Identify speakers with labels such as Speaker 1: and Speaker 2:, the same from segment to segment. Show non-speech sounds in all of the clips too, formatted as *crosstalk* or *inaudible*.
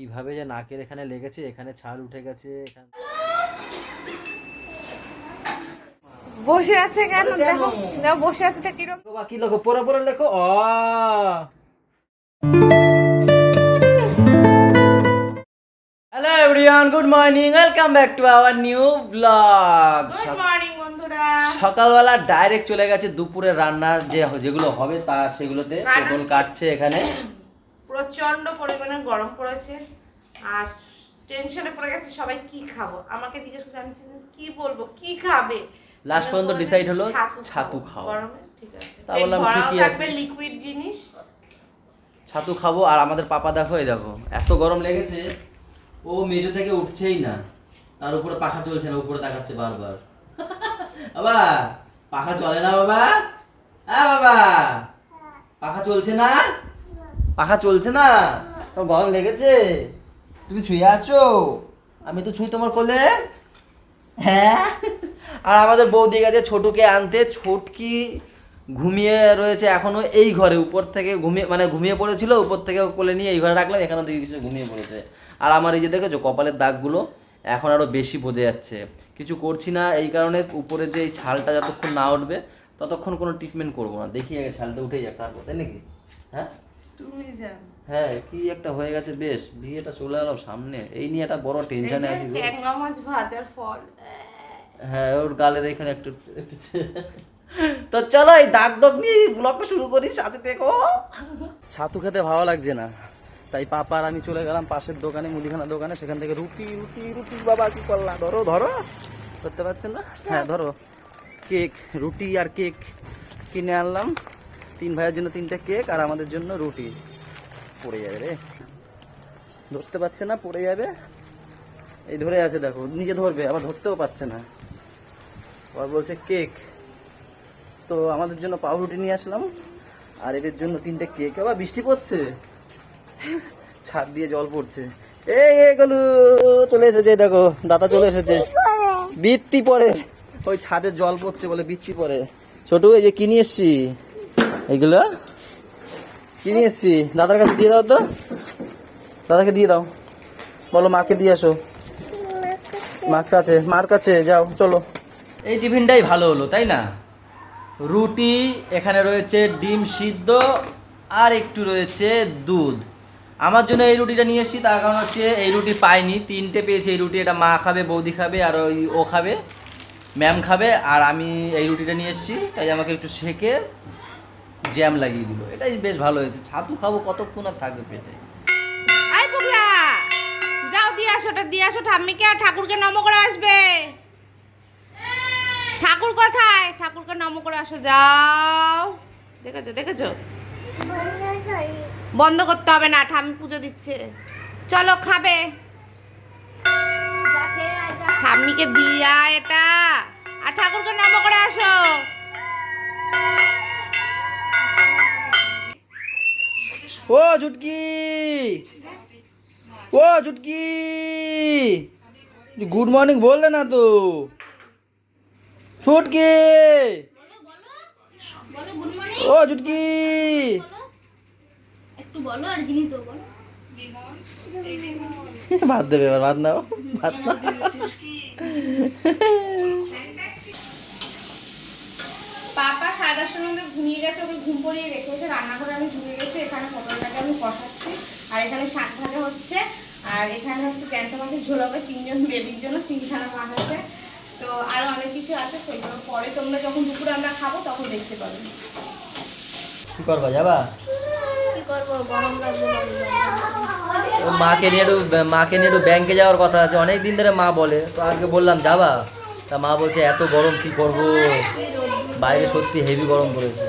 Speaker 1: কীভাবে যে নাকের এখানে লেগেছে এখানে ছাল উঠে গেছে এখানে
Speaker 2: বসে আছে কেন? দেখো বসে আছে তো কীরকম
Speaker 1: বা কি লেখো? পরে পরে লেখো। অ। Hello everyone good morning welcome back to our new blog
Speaker 2: good morning বন্ধুরা।
Speaker 1: সকালবেলা ডাইরেক্ট চলে গেছে দুপুরে রান্না যে যেগুলো হবে তা সেগুলোতে পটল কাটছে এখানে।
Speaker 2: প্রচণ্ড পরিমাণে গরম পড়েছে আর টেনশনে পড়ে গেছে সবাই কি খাব? আমাকে জিজ্ঞেস করতে আমি কি বলব? কি খাবে? আমি
Speaker 1: পর্যন্ত decide হলো
Speaker 2: ছাতু
Speaker 1: খাও।
Speaker 2: গরমে ঠিক আছে।
Speaker 1: তা
Speaker 2: পেট
Speaker 1: বললাম, ঠিকই আছে।
Speaker 2: থাকবে লিকুইড জিনিস।
Speaker 1: ছাতু খাব আর আমাদের পাপা দেখো এই দেখো এত গরম লেগেছে ও মেজো থেকে উঠছেই না। তার উপরে পাখা চলছে না উপরে তাকাচ্ছে বারবার। *laughs* বাবা পাখা চলে না বাবা? হ্যাঁ বাবা পাখা চলছে না? পাখা চলছে না? তোমার গরম লেগেছে? তুমি ছুঁয়ে আছো? আমি তো ছুঁই তোমার কোলে। হ্যাঁ? আর আমাদের বৌদি গেছে ছোটুকে আনতে। ছোটকি ঘুমিয়ে রয়েছে এখনও এই ঘরে। উপর থেকে ঘুমিয়ে মানে ঘুমিয়ে পড়েছিল, উপর থেকে কোলে নিয়ে এই ঘরে রাখলাম এখানে দিকে কিছু ঘুমিয়ে পড়েছে। আর আমার এই যে দেখেছ, কপালের দাগগুলো এখন আরও বেশি বোঝা যাচ্ছে। কিছু করছি না, এই কারণে উপরে যে এই ছালটা যতক্ষণ না উঠবে, ততক্ষণ কোনো ট্রিটমেন্ট করব না। দেখি আগে ছালটা উঠেই যাক তারপর, তাই নাকি? হ্যাঁ?
Speaker 2: তুমি
Speaker 1: হ্যাঁ কি একটা হয়ে গেছে বেশ। বিয়েটা চলে এলো সামনে। এই নিয়ে একটা বড় টেনশনে আছি
Speaker 2: ট্যাংরা মাছ ভাজার ফল।
Speaker 1: হ্যাঁ ওর গালের এখানে একটু একটু তো চলো এই দাগ দাগ নিয়ে ব্লগটা শুরু করি সাথে দেখো ছাতু খেতে ভালো লাগছে না। তাই পাপা আর আমি চলে গেলাম পাশের দোকানে মুদিখানা দোকানে। সেখান থেকে রুটি রুটি রুটি বাবা কি করলা? ধরো ধরো। করতে পারছেন না? হ্যাঁ ধরো। কেক রুটি আর কেক কিনে আনলাম। তিন ভাইয়ের জন্য তিনটে কেক আর আমাদের জন্য রুটি। পড়ে যাবে রে। ধরতে পারছে না, পড়ে যাবে। এই ধরে আছে দেখো, নিজে ধরবে, আবার ধরতেও পারছে না। আবার বলছে, কেক। তো আমাদের জন্য পাউরুটি নিয়ে আসলাম, আর এদের জন্য তিনটে কেক। আবার বৃষ্টি পড়ছে। ছাদ দিয়ে জল পড়ছে। এই এই গলু, চলে এসেছে, দেখো, দাদা চলে এসেছে। বৃত্তি পড়ে। ওই ছাদে জল পড়ছে বলে বৃত্তি পড়ে। ছোট, এই যে কিনে এসছি এইগুলো কিনে এসছি? দাদার কাছে দিয়ে দাও তো। দাদাকে দিয়ে দাও। বলো, মাকে দিয়ে আসো মার কাছে মার কাছে, যাও, চলো। এই টিফিনটাই ভালো হলো, তাই না? রুটি, এখানে রয়েছে ডিম সিদ্ধ আর একটু রয়েছে দুধ। আমার জন্য এই রুটিটা নিয়ে এসেছি, তার কারণ হচ্ছে এই রুটি পাইনি। তিনটে পেয়েছি এই রুটি, এটা মা খাবে, বৌদি খাবে, আর ওই ও খাবে, ম্যাম খাবে, আর আমি এই রুটিটা নিয়ে এসেছি। তাই আমাকে একটু সেকে জ্যাম লাগিয়ে দিল। এটাই বেশ ভালো হয়েছে। ছাতু খাব কতক্ষণ আর থাকবে পেটে?
Speaker 2: আই পুগলা যাও, দিয়ে আসো ওটা দিয়ে আসো। ঠাম্মিকে আর ঠাকুরকে নম করে আসবে। ঠাকুর কোথায়? ঠাকুরকে নম করে আসো, যাও। দেখেছ দেখেছ? বন্ধ করতে হবে না, ঠাম্মি পুজো দিচ্ছে। চলো, খাবে। ঠাম্মিকে দিয়া এটা। আর ঠাকুরকে নম করে আসো।
Speaker 1: ও, চুটকি। ও, চুটকি। গুড মর্নিং বললে না তো। চুটকি। ও
Speaker 3: বলো
Speaker 1: ভাত দেবে এবার ভাত নাও ভাত নাও
Speaker 2: পাপা সাড়ে দশটার মধ্যে ঘুমিয়ে গেছে ওকে ঘুম পড়িয়ে রেখে এসে রান্নাঘরে আমি ঢুকে গেছি এখানে পটলটাকে আমি কষাচ্ছি। আর এখানে শাক ভাজা হচ্ছে আর এখানে হচ্ছে জ্যান্ত মাছের ঝোল হবে তিনজন বেবির জন্য তিনখানা মাছ আছে তো আরও অনেক কিছু আছে সেগুলো পরে তোমরা যখন দুপুরে আমরা খাব তখন দেখতে পাবে।
Speaker 1: কি করবা যাবা?
Speaker 3: কি করব গরম লাগবে
Speaker 1: ও মাকে নিয়ে একটু মাকে নিয়ে একটু ব্যাংকে যাওয়ার কথা আছে অনেক দিন ধরে মা বলে তো আজকে বললাম যাবা? তা মা বলছে এত গরম কি করব? বাইরে সত্যি হেভি গরম পড়েছে।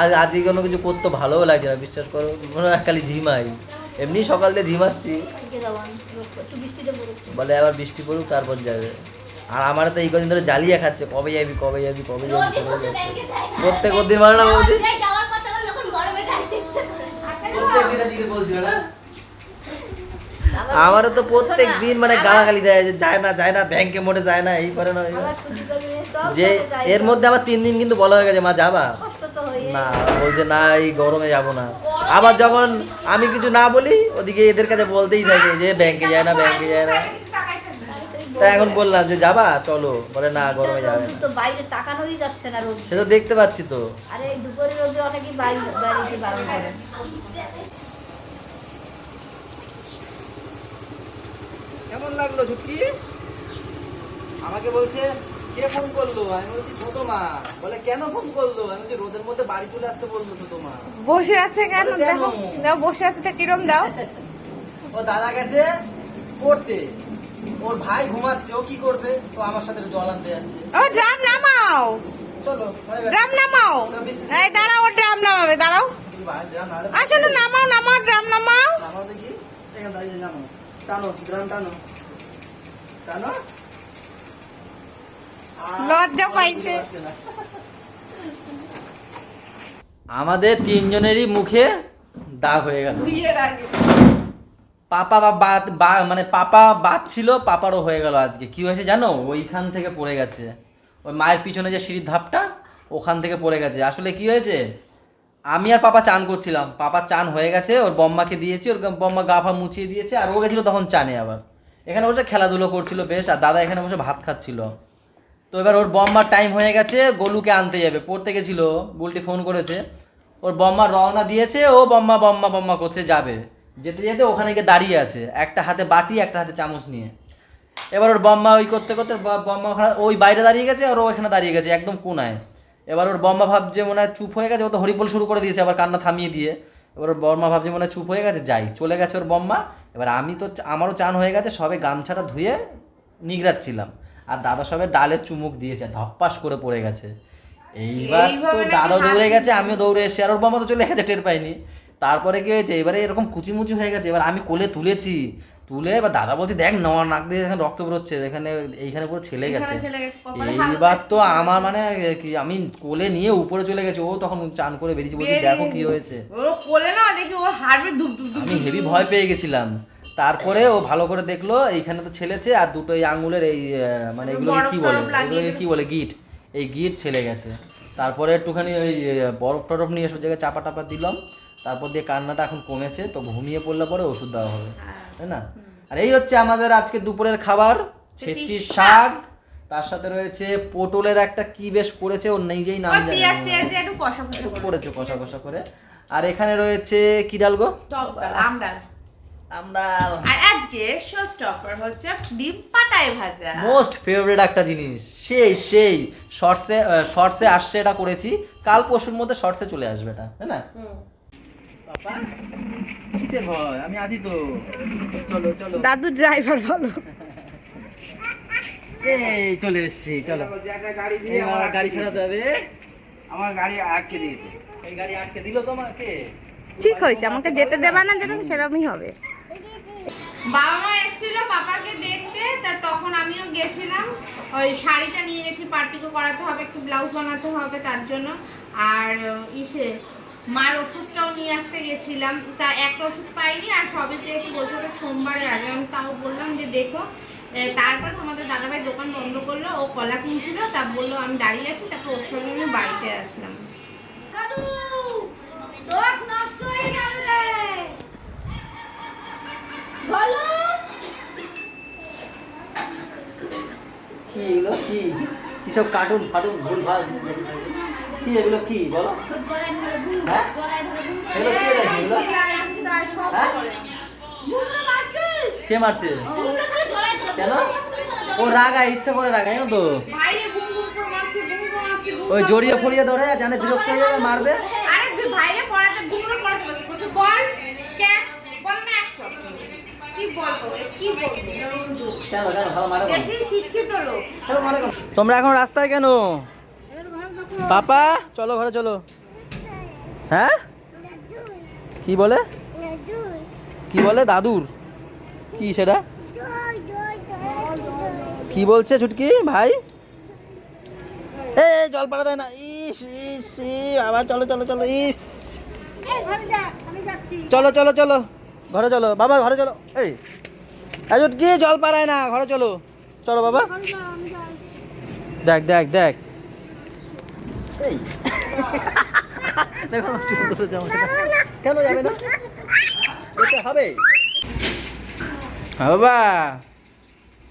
Speaker 1: আজ আজকে কোনো কিছু করতে ভালোও লাগে না, বিশ্বাস করো। মনে হয় খালি ঝিমাই। এমনি সকাল দিয়ে ঝিমাচ্ছি। বলে আবার বৃষ্টি পড়ুক, তারপর যাবে। আর আমার তো এই কদিন ধরে জ্বালিয়ে খাচ্ছে, কবে যাবি কবে যাবি কবে যাবি কবে যাবি। প্রত্যেক দিন মানে না বৌদি? প্রত্যেক দিন বলছিল না আমারও তো প্রত্যেক দিন মানে গালাগালি দেয় যে যায় না যায় না ব্যাংকে মোটে যায় না এই করে না।
Speaker 3: আবার
Speaker 1: যে এর মধ্যে আমার তিন দিন কিন্তু বলা হয়ে গেছে মা যাবা? না বলছে না এই গরমে যাব না। আবার যখন আমি কিছু না বলি ওদিকে এদের কাছে বলতেই থাকে যে ব্যাংকে যায় না ব্যাংকে যায় না। তা এখন বললাম যে যাবা চলো। বলে না গরমে যাবে
Speaker 3: তো বাইরে তাকানোই যাচ্ছে না
Speaker 1: সে তো দেখতে পাচ্ছি তো।
Speaker 3: আরে দুপুরে রোদে অনেকেই বাইরে বাইরে বারণ করে।
Speaker 1: কেমন লাগল ছুটকি আমাকে বলছে কে ফোন করল? আমি বলছি ছোট মা। বলে কেন ফোন করল? আমি বলছি রোদের মধ্যে বাড়ি চলে আসতে বলল ছোট মা।
Speaker 2: বসে আছে কেন? দেখো দাও বসে আছে তা কিরম দাও?
Speaker 1: ও দাদা গেছে পড়তে। ওর ভাই ঘুমাচ্ছে ও কি করবে? তো আমার সাথে জল আনতে যাচ্ছে।
Speaker 2: ও ড্রাম নামাও।
Speaker 1: চলো
Speaker 2: ড্রাম নামাও। এই দাঁড়াও ও ড্রাম নামাবে দাঁড়াও। আসলে নামাও নামাও ড্রাম নামাও।
Speaker 1: নামাও দেখি। এখানে দাঁড়িয়ে জানো টানো ড্রাম টানো। টানো?
Speaker 2: লজ্জা পাইছে।
Speaker 1: আমাদের তিনজনেরই মুখে দাগ হয়ে গেল। পাপা বা বাত বা- মানে পাপা বাদ ছিল পাপারও হয়ে গেল আজকে। কি হয়েছে জানো? ওইখান থেকে পড়ে গেছে। ওই মায়ের পিছনে যে সিঁড়ির ধাপটা ওখান থেকে পড়ে গেছে। আসলে কি হয়েছে? আমি আর পাপা চান করছিলাম। পাপা চান হয়ে গেছে, ওর বম্মাকে দিয়েছি, ওর বম্মা গা ফা মুছিয়ে দিয়েছে, আর ও গেছিল তখন চানে আবার। এখানে বসে খেলাধুলো করছিল বেশ, আর দাদা এখানে বসে ভাত খাচ্ছিল। তো এবার ওর বম্মার টাইম হয়ে গেছে, গোলুকে আনতে যাবে। পড়তে গেছিল বুলটি ফোন করেছে। ওর বম্মা রওনা দিয়েছে, ও বম্মা বম্মা বম্মা করছে, যাবে। যেতে যেতে ওখানে গিয়ে দাঁড়িয়ে আছে, একটা হাতে বাটি, একটা হাতে চামচ নিয়ে। এবার ওর বম্মা ওই করতে করতে, বম্মা ওখানে, ওই বাইরে দাঁড়িয়ে গেছে, আর ও এখানে দাঁড়িয়ে গেছে, একদম কোনায়। এবার ওর বম্মা ভাবছে মনে হয় চুপ হয়ে গেছে ও তো হরিবল শুরু করে দিয়েছে আবার কান্না থামিয়ে দিয়ে। এবার ওর বম্মা ভাবছে মনে হয় চুপ হয়ে গেছে যাই চলে গেছে ওর বম্মা। এবার আমি তো আমারও চান হয়ে গেছে সবে গামছাটা ধুয়ে নিগড়াচ্ছিলাম। আর দাদা সবে ডালের চুমুক দিয়েছে ধপ্পাস করে পড়ে গেছে। এইবার তো দাদাও দৌড়ে গেছে আমিও দৌড়ে এসে আর ওর বম্মা তো চলে গেছে টের পাইনি। তারপরে কি হয়েছে? এবারে এরকম কুচিমুচি হয়ে গেছে এবার আমি কোলে তুলেছি। তুলে এবার দাদা বলছে দেখ নেওয়ার নাক দিয়ে এখানে রক্ত বেরোচ্ছে এখানে এইখানে পুরো ছেলে গেছে। এইবার তো আমার মানে কি আমি কোলে নিয়ে উপরে চলে গেছে ও তখন চান করে বেরিয়েছে বলছে দেখো কি হয়েছে।
Speaker 2: ও কোলে না দেখি ওর হাড়বে ডুব ডুব ডুব
Speaker 1: আমি হেভি ভয় পেয়ে গেছিলাম। তারপরে ও ভালো করে দেখল এইখানে তো ছেলেছে আর দুটো এই আঙুলের এই মানে এগুলো কি বলে? এগুলোকে কি বলে? গিট। এই গিট ছেলে গেছে। তারপরে একটুখানি ওই বরফ টরফ নিয়ে সব জায়গায় চাপা টাপা দিলাম। তারপর দিয়ে কান্নাটা এখন কমেছে তো ঘুমিয়ে পড়লে পরে ওষুধ দেওয়া হবে তাই না? আর এই হচ্ছে আমাদের আজকে দুপুরের খাবার ছেচির শাক। তার সাথে রয়েছে পটলের একটা কি বেশ করেছে ওর নিজেই নাম জানি করেছে। কষা কষা করে। আর এখানে রয়েছে কি ডাল গো?
Speaker 2: আমডাল
Speaker 1: আমরা
Speaker 2: আর আজকে শো স্টপার হচ্ছে ডিম পাতায় ভাজা।
Speaker 1: মোস্ট ফেভারিট একটা জিনিস সেই সেই শর্টসে শর্টসে আসছে এটা করেছি। কাল পরশুর মধ্যে শর্টসে চলে আসবে এটা তাই না? কিসের ভয় আমি আছি তো। চলো চলো।
Speaker 2: দাদু ড্রাইভার ভালো।
Speaker 1: এই চলে এসেছি চলো। এই আমার গাড়ি ছাড়াতে হবে।
Speaker 4: আমার গাড়ি আটকে দিয়েছে।
Speaker 1: এই গাড়ি আটকে দিল তোমাকে?
Speaker 2: ঠিক হয়েছে আমাকে যেতে দেবা না যেরকম সেরকমই হবে। বাবা মা এসেছিল পাপাকে দেখতে তা তখন আমিও গেছিলাম। ওই শাড়িটা নিয়ে গেছি পার্টিকে করাতে হবে একটু ব্লাউজ বানাতে হবে তার জন্য। আর ইসে মার ওষুধটাও নিয়ে আসতে গেছিলাম। তা একটা ওষুধ পাইনি আর সবই পেয়েছি বলছে তো সোমবারে আগে। আমি তাও বললাম যে দেখো তারপর তোমাদের দাদাভাই দোকান বন্ধ করল ও কলা কিনছিল তা বলল আমি দাঁড়িয়ে আছি তারপর ওর সঙ্গে আমি বাড়িতে আসলাম।
Speaker 1: কি এগুলো? কি? কিসব কার্টুন ফাটুন ভুল ভালো কি এগুলো কি? বলো। হ্যাঁ? কে হ্যাঁ?
Speaker 3: মারছে
Speaker 1: কে মারছে? কেন? ও রাগায় ইচ্ছা করে রাগায় জানো তো? ওই জড়িয়ে ফড়িয়ে ধরে জানে বিরক্ত হয়ে যাবে মারবে। তোমরা এখন রাস্তায় কেন? পাপা চলো ঘরে, চলো। হ্যাঁ? কি বলে? কি বলে? দাদুর। কি সেটা? কি বলছে ছুটকি, ভাই? এ জল পাড়া দেয় না। ইস ইস আবার চলো চলো চলো, ইস। চলো চলো চলো। ঘরে চলো। বাবা, ঘরে চলো। এই ছুটকি, জল পাড়ায় না। ঘরে চলো। চলো, বাবা। দেখ দেখ দেখ। এই। দেখো কেন যাবে না? যেতে হবে। হ্যাঁ, বাবা।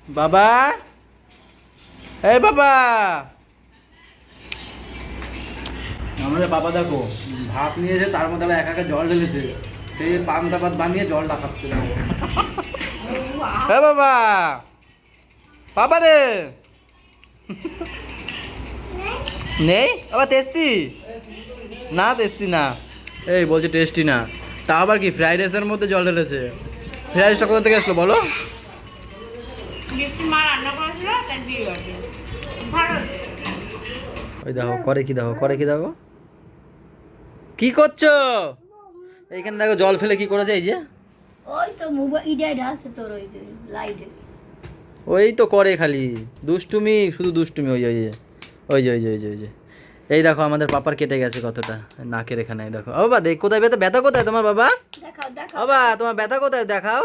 Speaker 1: বাবা। এই বাবা। আমাদের বাবা দেখো ভাত নিয়েছে তার মধ্যে আবার একা একা জল ঢেলেছে। সেই পান্তা ভাত বানিয়ে জলটা খাচ্ছে দেখো। হ্যাঁ বাবা। বাবা রে। নেই? আবার টেস্টি না টেস্টি না। এই বলছে টেস্টি না। তা আবার কি ফ্রাইড রাইসের মধ্যে জল ঢেলেছে? ফ্রাইড রাইসটা কোথা থেকে আসলো বলো? ওই দেখো করে কি দেখো করে কি দেখো? কি করছ? এইখানে দেখো জল ফেলে কি করেছে এই যে।
Speaker 3: ওই তো মোবাইল তোর ওই লাইটে।
Speaker 1: ওই তো করে খালি। দুষ্টুমি শুধু দুষ্টুমি ওই ওই যে। ওই যে ওই যে ওই যে ওই যে। এই দেখো আমাদের পাপার কেটে গেছে কতটা। নাকের এখানে দেখো। ও বাবা দেখ কোথায় ব্যথা? ব্যথা কোথায় তোমার বাবা?
Speaker 3: দেখাও দেখাও।
Speaker 1: বাবা তোমার ব্যথা কোথায়? দেখাও।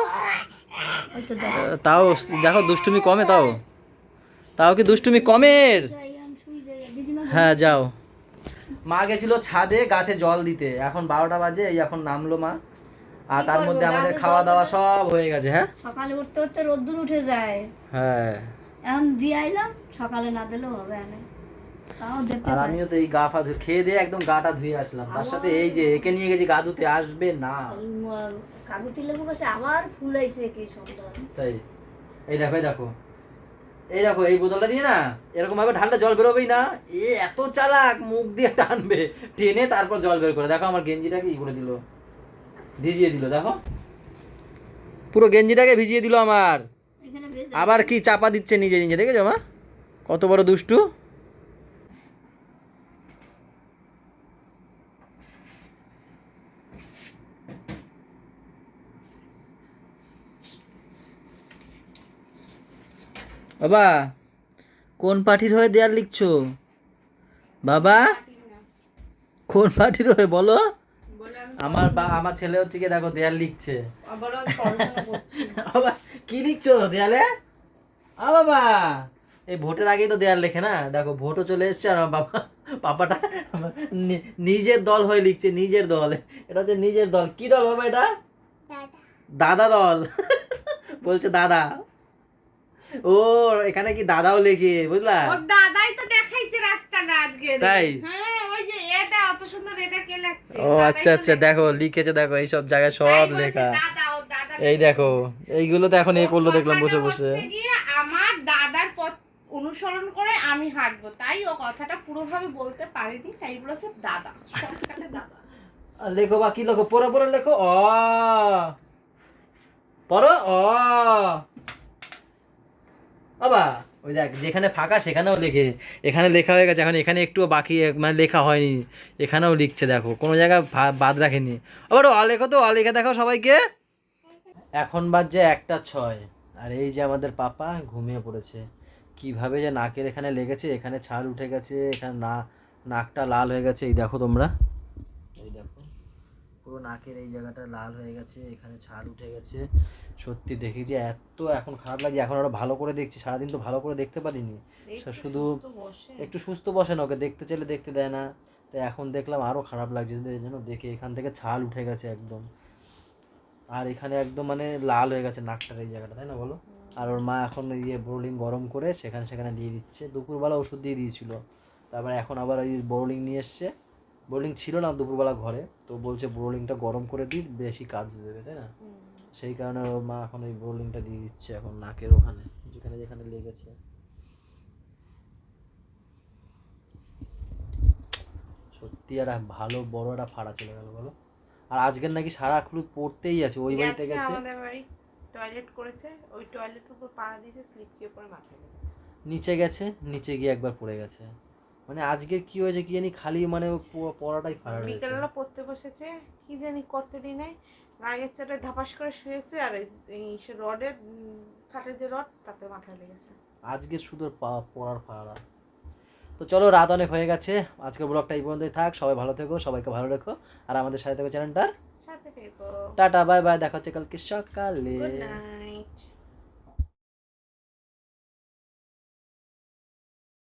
Speaker 1: তাও দেখো দুষ্টুমি কমে তাও। তাও কি দুষ্টুমি কমের? হ্যাঁ যাও। মা গেছিল ছাদে গাছে জল দিতে। এখন বারোটা বাজে এই এখন নামলো মা। আর তার মধ্যে আমাদের খাওয়া দাওয়া সব হয়ে গেছে হ্যাঁ?
Speaker 3: সকালে উঠতে উঠতে রোদ্দুর উঠে যায়।
Speaker 1: হ্যাঁ।
Speaker 3: এখন দিয়ে আইলাম সকালে না দিলেও হবে না।
Speaker 1: আর আমিও তো এই গা ফা খেয়ে দিয়ে একদম গাটা ধুয়ে আসলাম। তার সাথে এই যে একে নিয়ে গেছি গা ধুতে আসবে না।
Speaker 3: কাগতি লেবু গাছে আবার ফুল হয়েছে কি
Speaker 1: তাই। এই দেখো এই দেখো। এই দেখো এই বোতলটা দিয়ে না এরকম ভাবে ঢাললে জল বেরোবেই না। এ এত চালাক মুখ দিয়ে টানবে। টেনে তারপর জল বের করে। দেখো আমার গেঞ্জিটাকে ই করে দিল। ভিজিয়ে দিল দেখো। পুরো গেঞ্জিটাকে ভিজিয়ে দিল আমার। আবার কি চাপা দিচ্ছে নিজে নিজে দেখেছ মা? কত বড় দুষ্টু। বাবা কোন পার্টির হয়ে দেয়াল লিখছো? বাবা কোন পার্টির হয়ে বলো। আমার বা আমার ছেলে হচ্ছে কি দেখো দেয়াল লিখছে। *laughs* বাবা কি লিখছো দেয়ালে? আ বাবা এই ভোটের আগেই তো দেয়াল লেখে না? দেখো ভোটও চলে এসছে আর আমার বাবা পাপাটা নিজের দল হয়ে লিখছে নিজের দল। এটা হচ্ছে নিজের দল। কি দল হবে এটা? দাদা দল। বলছে দাদা। ও এখানে কি দাদাও লেখে বুঝলা?
Speaker 2: ওর দাদাই তো দেখাইছে রাস্তাটা আজকে।
Speaker 1: তাই?
Speaker 2: হ্যাঁ ওই যে এটা অত সুন্দর এটা কে লাগছে
Speaker 1: ও আচ্ছা আচ্ছা দেখো লিখেছে দেখো এই সব জায়গায় সব লেখা। এই দেখো এইগুলো তো এখন এ করল দেখলাম বসে বসে।
Speaker 2: আমার দাদার পথ অনুসরণ করে আমি হাঁটবো। তাই ও কথাটা পুরোভাবে বলতে পারিনি তাই বলেছে দাদা দাদা।
Speaker 1: লেখো বা কি লেখো পড়ো পড়ো লেখো অ। পড়ো অ। বাবা, ওই দেখ, যেখানে ফাঁকা সেখানেও লেখে, এখানে লেখা হয়ে গেছে, এখন এখানে একটুও বাকি মানে লেখা হয়নি, এখানেও লিখছে, দেখো, কোনো জায়গায় বাদ রাখেনি। আবার অ লেখো তো অ লেখে দেখাও সবাইকে। এখন বাজছে একটা ছয়, আর এই যে আমাদের পাপা ঘুমিয়ে পড়েছে। কীভাবে যে নাকের এখানে লেগেছে, এখানে ছাল উঠে গেছে, এখানে না, নাকটা লাল হয়ে গেছে, এই দেখো তোমরা। এই দেখো। পুরো নাকের এই জায়গাটা লাল হয়ে গেছে এখানে ছাল উঠে গেছে। সত্যি দেখি যে এত এখন খারাপ লাগছে এখন আরও ভালো করে দেখছি সারাদিন তো ভালো করে দেখতে পারিনি। শুধু একটু সুস্থ বসে না ওকে দেখতে চাইলে দেখতে দেয় না। তাই এখন দেখলাম আরও খারাপ লাগছে এই জন্য দেখে এখান থেকে ছাল উঠে গেছে একদম। আর এখানে একদম মানে লাল হয়ে গেছে নাকটার এই জায়গাটা তাই না বলো? আর ওর মা এখন ইয়ে বোরলিং গরম করে সেখানে সেখানে দিয়ে দিচ্ছে। দুপুরবেলা ওষুধ দিয়ে দিয়েছিল। তারপরে এখন আবার ওই বোরলিং নিয়ে এসছে। বোরলিং ছিল না দুপুরবেলা ঘরে তো বলছে বোরলিংটা গরম করে দিই বেশি কাজ দেবে তাই না? সেই কারণে ওর মা এখন ওই বোরলিংটা দিয়ে দিচ্ছে এখন নাকের ওখানে যেখানে যেখানে লেগেছে। সত্যি আর ভালো বড় একটা ফাড়া চলে গেল বলো। আর আজকের নাকি সারা খুব পড়তেই আছে ওই বাড়িতে
Speaker 2: গেছে আমাদের বাড়ি টয়লেট করেছে ওই টয়লেটের উপর পাড়া দিয়েছে স্লিপ দিয়ে পরে মাথায় লেগেছে।
Speaker 1: নিচে গেছে নিচে গিয়ে একবার পড়ে গেছে। মানে আজকে কি হয়েছে কি জানি খালি মানে পড়াটাই ফাড়া
Speaker 2: বিকেলবেলা পড়তে বসেছে কি জানি করতে দিই নাই রাগের চোটে ধাপাস করে শুয়েছে আর এই- রডের কাঠের যে রড তাতে মাথায় লেগেছে।
Speaker 1: আজকে শুধু পড়ার ফাড়া। তো চলো রাত অনেক হয়ে গেছে। আজকের ব্লগটা এই পর্যন্তই থাক। সবাই ভালো থেকো সবাইকে ভালো রেখো। আর আমাদের সাথে থেকো চ্যানেলটার।
Speaker 2: সাথে থেকো।
Speaker 1: Tata bye bye. দেখা হচ্ছে কালকে সকালে।
Speaker 2: Good night